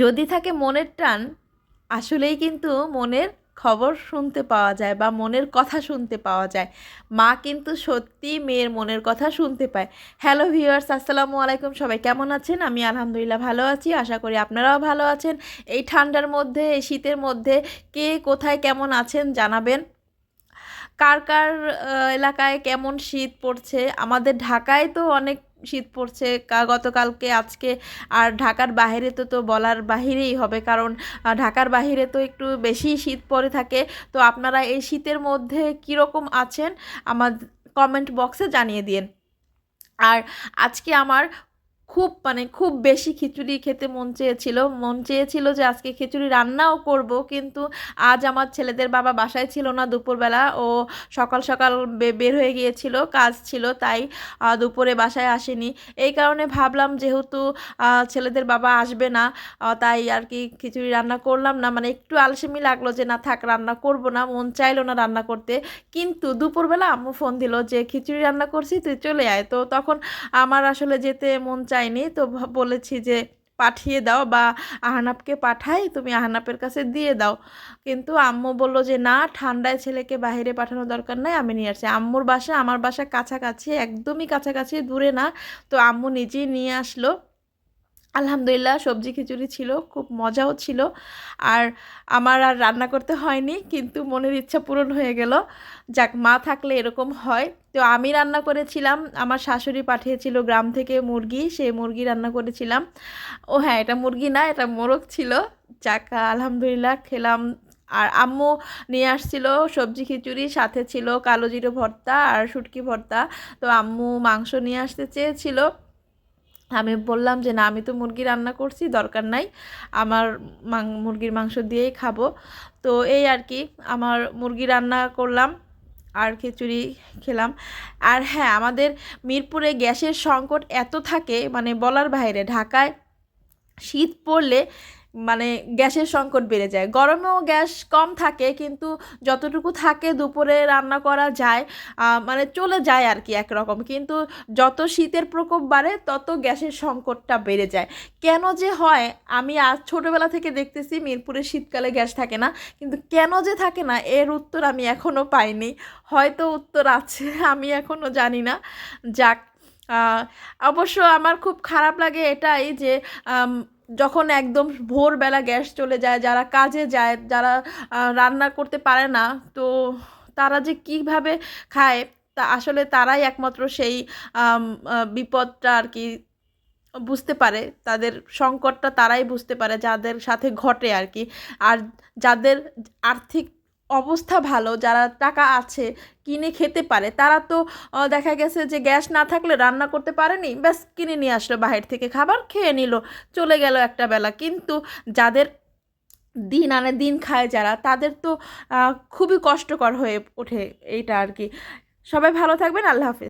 যদি থাকে মনের টান, আসলেই কিন্তু মনের খবর শুনতে পাওয়া যায় বা মনের কথা শুনতে পাওয়া যায়। মা কিন্তু সত্যি মেয়ের মনের কথা শুনতে পায়। হ্যালো ভিউয়ার্স আসসালামু আলাইকুম। সবাই কেমন আছেন? আমি আলহামদুলিল্লাহ ভালো আছি। আশা করি আপনারাও ভালো আছেন। এই ঠান্ডার মধ্যে, এই শীতের মধ্যে কে কোথায় কেমন আছেন জানাবেন। কার কার এলাকায় কেমন শীত পড়ছে? আমাদের ঢাকায় তো অনেক শীত পড়ছে গতকালকে, আজকে, আর ঢাকার বাহিরে তো তো বলার বাহিরেই হবে। কারণ ঢাকার বাহিরে তো একটু বেশি শীত পড়ে থাকে। তো আপনারা এই শীতের মধ্যে কীরকম আছেন, আমার কমেন্ট বক্সে জানিয়ে দিন। আর আজকে আমার খুব মানে খুব বেশি খিচুড়ি খেতে মন চেয়েছিল। মন চেয়েছিল যে আজকে খিচুড়ি রান্নাও করব, কিন্তু আজ আমার ছেলেদের বাবা বাসায় ছিল না দুপুরবেলা। ও সকাল সকাল বের হয়ে গিয়েছিল, কাজ ছিল, তাই দুপুরে বাসায় আসেনি। এই কারণে ভাবলাম যেহেতু ছেলেদের বাবা আসবে না তাই আর কি খিচুড়ি রান্না করলাম না। মানে একটু আলসেমি লাগল যে, না থাক, রান্না করব না। মন চাইলো না রান্না করতে। কিন্তু দুপুরবেলা আম্মু ফোন দিল যে, খিচুড়ি রান্না করছি, তুই চলে আয়। তো তখন আমার আসলে যেতে মন চায়নি তো বলেছি যে পাঠিয়ে দাও বা আহনাপকে পাঠাই, তুমি আহনাপের কাছে দিয়ে দাও। কিন্তু আম্মু বলল যে, না, ঠান্ডায় ছেলেকে বাহিরে পাঠানো দরকার নাই, আমি নিয়ে আসছি। আম্মুর বাসা, আমার বাসা কাছাকাছি, একদমই কাছাকাছি, দূরে না। তো আম্মু নিজেই নিয়ে আসলো। আলহামদুলিল্লাহ সবজি খিচুড়ি ছিল, খুব মজাও ছিল। আর আমার আর রান্না করতে হয়নি, কিন্তু মনের ইচ্ছা পূরণ হয়ে গেল। যাক, মা থাকলে এরকম হয়। তো আমি রান্না করেছিলাম, আমার শাশুড়ি পাঠিয়েছিল গ্রাম থেকে মুরগি, সেই মুরগি রান্না করেছিলাম। ও হ্যাঁ এটা মুরগি না, এটা মোরগ ছিল। যাক, আলহামদুলিল্লাহ খেলাম। আর আম্মু নিয়ে আসছিল সবজি খিচুড়ি, সাথে ছিল কালো জিরে ভর্তা আর শুটকি ভর্তা। তো আম্মু মাংস নিয়ে আসতে চেয়েছিল। আমি বললাম যে, না, আমি তো মুরগি রান্না করছি, দরকার নাই। আমার মুরগির মাংস দিয়েই খাব। তো এই আর কি, আমার মুরগি রান্না করলাম, আর খিচুড়ি খেলাম। আর হ্যাঁ আমাদের মিরপুরে গ্যাসের সংকট এত থাকে মানে বলার বাইরে, ঢাকায় শীত পড়লে মানে গ্যাসের সংকট বেড়ে যায়। গরমেও গ্যাস কম থাকে, কিন্তু যতটুকু থাকে দুপুরে রান্না করা যায় মানে চলে যায় আর কি একরকম। কিন্তু যত শীতের প্রকোপ বাড়ে, তত গ্যাসের সংকটটা বেড়ে যায়। কেন যে হয়, আমি আজ ছোটোবেলা থেকে দেখতেছি মিরপুরে শীতকালে গ্যাস থাকে না, কিন্তু কেন যে থাকে না, এর উত্তর আমি এখনও পাইনি। হয়তো উত্তর আছে, আমি এখনও জানি না। যাক অবশ্য আমার খুব খারাপ লাগে এটাই যে যখন একদম ভোরবেলা গ্যাস চলে যায়, যারা কাজে যায়, যারা রান্না করতে পারে না, তো তারা যে কীভাবে খায়, তা আসলে তারাই একমাত্র সেই বিপদটা আর কি বুঝতে পারে। তাদের সংকটটা তারাই বুঝতে পারে, যাদের সাথে ঘটে আর কি। আর যাদের আর্থিক অবস্থা ভালো, যারা টাকা আছে কিনে খেতে পারে, তারা তো দেখা গেছে যে গ্যাস না থাকলে রান্না করতে পারেনি, ব্যাস কিনে নিয়ে আসলো, বাহির থেকে খাবার খেয়ে নিল, চলে গেল একটা বেলা। কিন্তু যাদের দিন আনে দিন খায় যারা, তাদের তো খুবই কষ্টকর হয়ে ওঠে এইটা আর কি। সবাই ভালো থাকবেন, আল্লাহ হাফেজ।